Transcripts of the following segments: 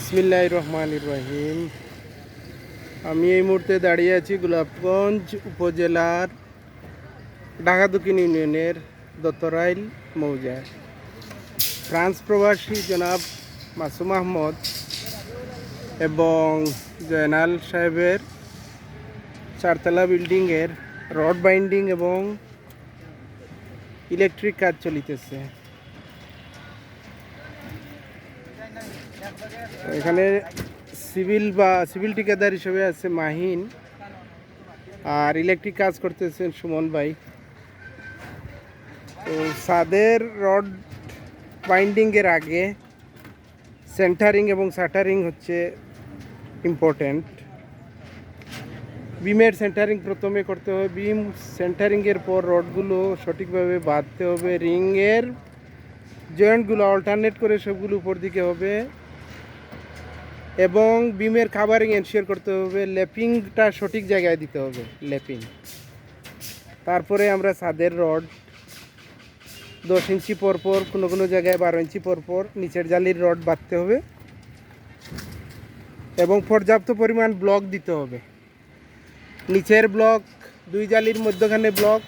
বিসমিল্লাহ রহমান রহিম আমি এই মুহূর্তে দাঁড়িয়ে আছি গোলাপগঞ্জ উপজেলার ঢাকা দক্ষিণ ইউনিয়নের দত্তরাইল মৌজায় ফ্রান্স প্রবাসী জনাব মাসুম আহমদ এবং জয়নাল সাহেবের চারতলা বিল্ডিংয়ের রড বাইন্ডিং এবং ইলেকট্রিক কাজ চলিতেছে। এখানে সিভিল বা সিভিল ঠিকাদার হিসেবে আছে মাহিন আর ইলেকট্রিক কাজ করতেছেন সুমন ভাই। তো সাদের রড বাইন্ডিংয়ের আগে সেন্টারিং এবং শাটারিং হচ্ছে ইম্পর্ট্যান্ট বিমের সেন্টারিং প্রথমে করতে হবে। বিম সেন্টারিংয়ের পর রডগুলো সঠিকভাবে বাঁধতে হবে। রিংয়ের জয়েন্টগুলো অল্টারনেট করে সবগুলো উপর দিকে হবে। এবং বিমের কাভারিং এনশিওর করতে হবে, লেপিংটা সঠিক জায়গায় দিতে হবে, লেপিং। তারপরে আমরা ছাদের রড, দশ ইঞ্চি পর পর, কোনো কোনো জায়গায় বারো ইঞ্চি পর পর নিচের জালির রড বাঁধতে হবে। এবং পর্যাপ্ত পরিমাণ ব্লক দিতে হবে। নিচের ব্লক দুই জালির মধ্যখানে ব্লক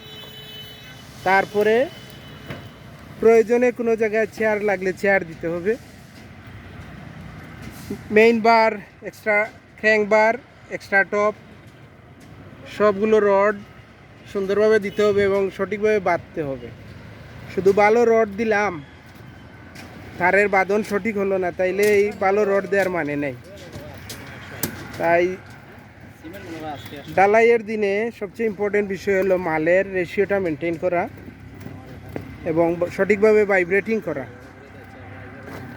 তারপরে প্রয়োজনে কোনো জায়গায় চেয়ার লাগলে চেয়ার দিতে হবে। Main bar extra crank bar extra top সবগুলো রড সুন্দরভাবে দিতে হবে এবং সঠিকভাবে বাঁধতে হবে। শুধু ভালো রড দিলাম, তারের বাঁধন সঠিক হলো না, তাইলে এই ভালো রড দেওয়ার মানে নেই। তাই ডালাইয়ের দিনে সবচেয়ে ইম্পর্টেন্ট বিষয় হলো মালের রেশিওটা মেনটেন করা। এবং সঠিকভাবে ভাইব্রেটিং করা।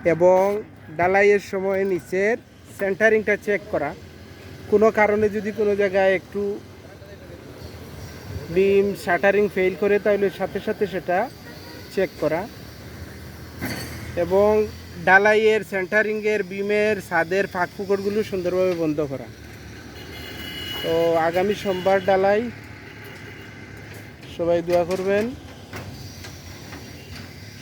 এবং ডালাইয়ের সময় নিচের সেন্টারিংটা চেক করা। কোনো কারণে যদি কোনো জায়গায় একটু বিম শাটারিং ফেল করে, তাহলে সাথে সাথে সেটা চেক করা। এবং ডালাইয়ের সেন্টারিংয়ের বিমের ছাদের ফাঁক ফুকরগুলো সুন্দরভাবে বন্ধ করা। তো আগামী সোমবার ডালাই। সবাই দোয়া করবেন।